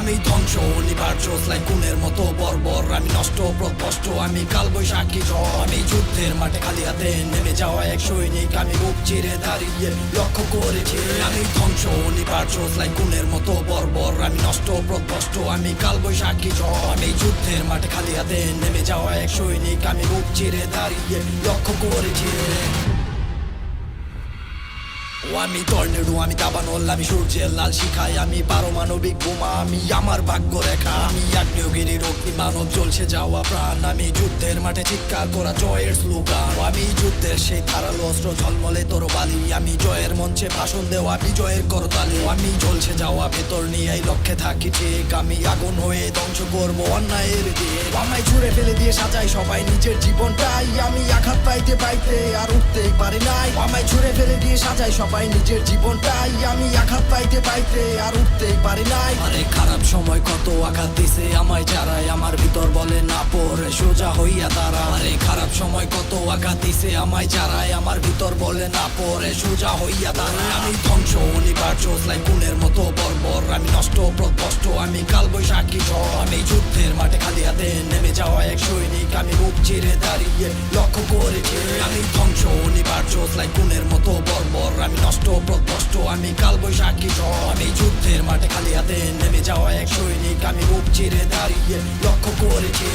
আমি ধ্বংস নিবার চোসলাই কুনের মতো বর্বর। আমি নষ্ট, প্রকষ্ট, আমি কাল বৈশাখী আমি যুদ্ধের মাঠে খালি হাতে নেমে যাওয়া এক সৈনিক। আমি বুক চিরে দাঁড়িয়ে লক্ষ্য করেছি। আমি ধ্বংস নিবার চোসলাই কুনের মতো বর্বর। আমি নষ্ট, প্রকষ্ট, আমি কাল বৈশাখী আমি যুদ্ধের মাঠে খালি হাতে নেমে যাওয়া এক সৈনিক। আমি বুক চিরে দাঁড়িয়ে লক্ষ্য করেছি। ও আমি টর্নেডো আমি দাবানল, আমি সূর্যের লাল শিখাই আমি পারমাণবিক বোমা, আমি আমার ভাগ্য রেখা আমি আগ্নেয়গিরির অগ্নি মানব জ্বলছে যাওয়া প্রাণ। আমি যুদ্ধের মাঠে চিৎকার করা জয়ের স্লোগান। আমি যুদ্ধের সেই ধারালো অস্ত্র ঝলমলে তোর বালি। আমি জয়ের মঞ্চে ভাষণ দেওয়া বিজয়ের করতালি। আমি জ্বলছে যাওয়া, ভেতর নিয়ে লক্ষ্যে থাকি ঠিক। আমি আগুন হয়ে ধ্বংস করব অন্যায়ের দিয়ে আমায় ছুড়ে ফেলে দিয়ে সাজাই সবাই নিজের জীবনটাই। আমি পাইতে পাইতে আর উঠতেই পারি নাই। আমায় ছুড়ে ফেলে দিয়ে সাজাই সবাই নিজের জীবনটাই। আমি আঘাত পাইতে পাইতে আর উঠতেই পারি নাই। আরে খারাপ সময় কত আঘাত দিছে আমায় চারাই আমার ভিতর বলে, না পড়ে, সোজা হইয়া তারা আরে খারাপ সময় কত আঘাত দিছে আমায় চারাই আমার ভিতর বলে, না পড়ে, সোজা হইয়া তারা আমি ধ্বংস অনিবার চোসলাই কুনের মতো বর্বর। আমি আমি কাল বৈশাখী আমি যুদ্ধের মাঠে খালি হাতে নেমে যাওয়া এক সৈনিক। আমি বুক চিরে দাঁড়িয়ে লক্ষ্য করেছি, আমি ধ্বংস অনিবার্য চোসলাই কুনের মতো বর্বর, আমি নষ্ট প্রত্যষ্ট আমি কাল বৈশাখী আমি যুদ্ধের মাঠে খালি হাতে নেমে যাওয়া এক সৈনিক, আমি বুক চিরে দাঁড়িয়ে লক্ষ্য করেছি।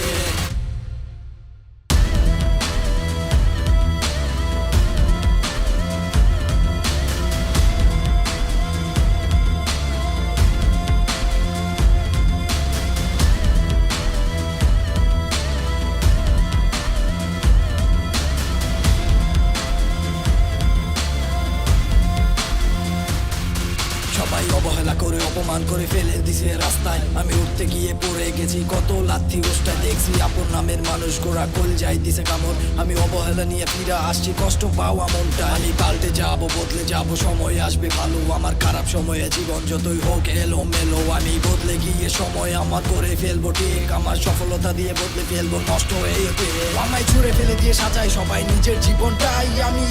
অপমান করে ফেলে দিছে রাস্তায়। আমি উঠতে গিয়ে পড়ে গেছি, কত লাথি উষ্টায় দেখছি। আপন নামের মানুষ গোড়া কল যাই দিছে কামড়। আমি অবহেলা নিয়ে ফিরে আসছি, কষ্ট পাওয়া মনটা আমি পাল্টে যাব, বদলে যাব, সময় আসবে ভালো। আমার খারাপ সময়ে জীবন যতই হোক এলো মেলো আমি বদলে গিয়ে সময় আমার করে ফেলব, ঠিক। আমার সফলতা দিয়ে বদলে ফেলব, নষ্ট হয়ে আমায় ছুড়ে ফেলে দিয়ে সাজাই সবাই নিজের জীবনটাই। আমি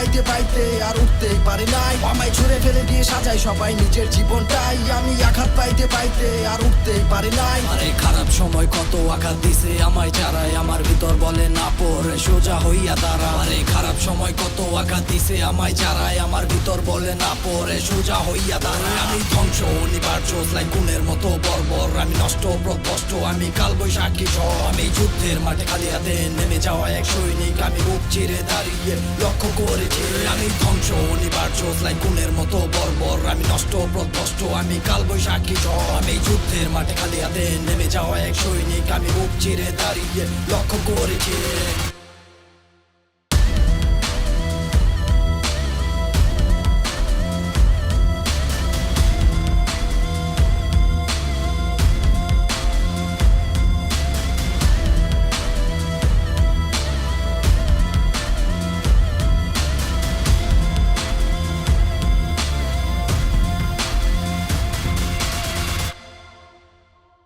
বাইতে পাইতে আর উঠতেই পারে নাই। আমায় ছুড়ে ফেলে দিয়ে সাজাই সবাই নিজের জীবনটাই। আমি আঘাত পাইতে পাইতে আর উঠতেই পারি নাই। আরে খারাপ সময় কত আঘাত দিছে আমায় চারাই আমার ভিতর বলে, না পড়ে সোজা হইয়া দাঁড়া। আরে খারাপ সময় কত আঘাত দিছে আমায় চারাই আমার ভিতর বলে, না পড়ে সোজা হইয়া দাঁড়া। আমি ধ্বংস নিবার চোসলাই গুণের মতো বর্বর। আমি নষ্ট প্রকষ্ট আমি কাল বৈশাখী আমি যুদ্ধের মাঠে খালি হাতে নেমে যাওয়া এক সৈনিক। আমি বুক চিরে দাঁড়িয়ে লক্ষ্য করেছি। আমি ধ্বংস নিবার চোসলাই গুণের মতো বর্বর। আমি নষ্ট প্রকষ্ট আমি কাল বৈশাখী আমি যুদ্ধের মাঠে খালি হাতে নেমে যাওয়া এক সৈনিক আমি মুখ চিরে দাঁড়িয়ে লক্ষ্য করেছি।